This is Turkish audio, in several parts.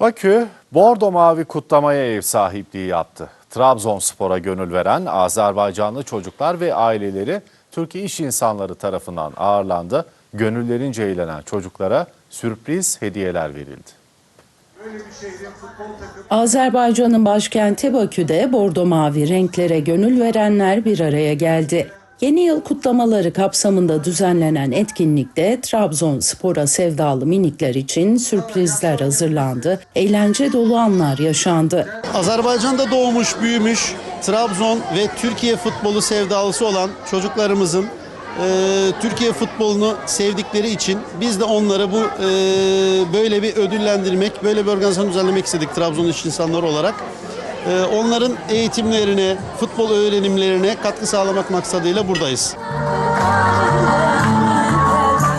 Bakü, Bordo Mavi kutlamaya ev sahipliği yaptı. Trabzonspor'a gönül veren Azerbaycanlı çocuklar ve aileleri Türkiye iş insanları tarafından ağırlandı. Gönüllerince eğlenen çocuklara sürpriz hediyeler verildi. Azerbaycan'ın başkenti Bakü'de bordo mavi renklere gönül verenler bir araya geldi. Yeni yıl kutlamaları kapsamında düzenlenen etkinlikte Trabzonspor'a sevdalı minikler için sürprizler hazırlandı. Eğlence dolu anlar yaşandı. Azerbaycan'da doğmuş, büyümüş, Trabzon ve Türkiye futbolu sevdalısı olan çocuklarımızın e, Türkiye futbolunu sevdikleri için biz de onları bu e, böyle bir ödüllendirmek, böyle bir organizasyon düzenlemek istedik Trabzon iş insanları olarak. E, onların eğitimlerine, futbol öğrenimlerine katkı sağlamak maksadıyla buradayız.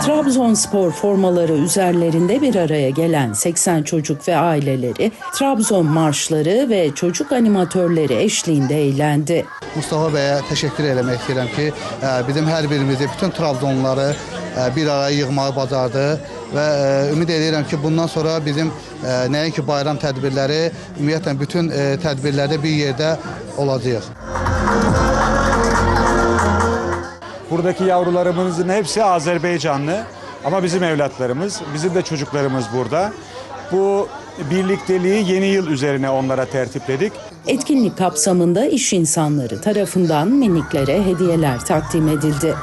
Trabzonspor formaları üzerlerinde bir araya gelen 80 çocuk ve aileleri Trabzon marşları ve çocuk animatörleri eşliğinde eğlendi. Mustafa bəyə təşəkkür eləmək istəyirəm ki, ə, bizim hər birimizi, bütün Trabzonluları ə, bir araya yığmağı bacardı və ə, ümid edirəm ki, bundan sonra bizim ə, nəinki bayram tədbirləri, ümumiyyətlə bütün ə, tədbirlərdə bir yerdə olacağıq. Buradaki yavrularımızın hepsi Azerbaycanlı ama bizim evlatlarımız, bizim de çocuklarımız burada. Bu birlikteliği yeni yıl üzerine onlara tertipledik. Etkinlik kapsamında iş insanları tarafından miniklere hediyeler takdim edildi.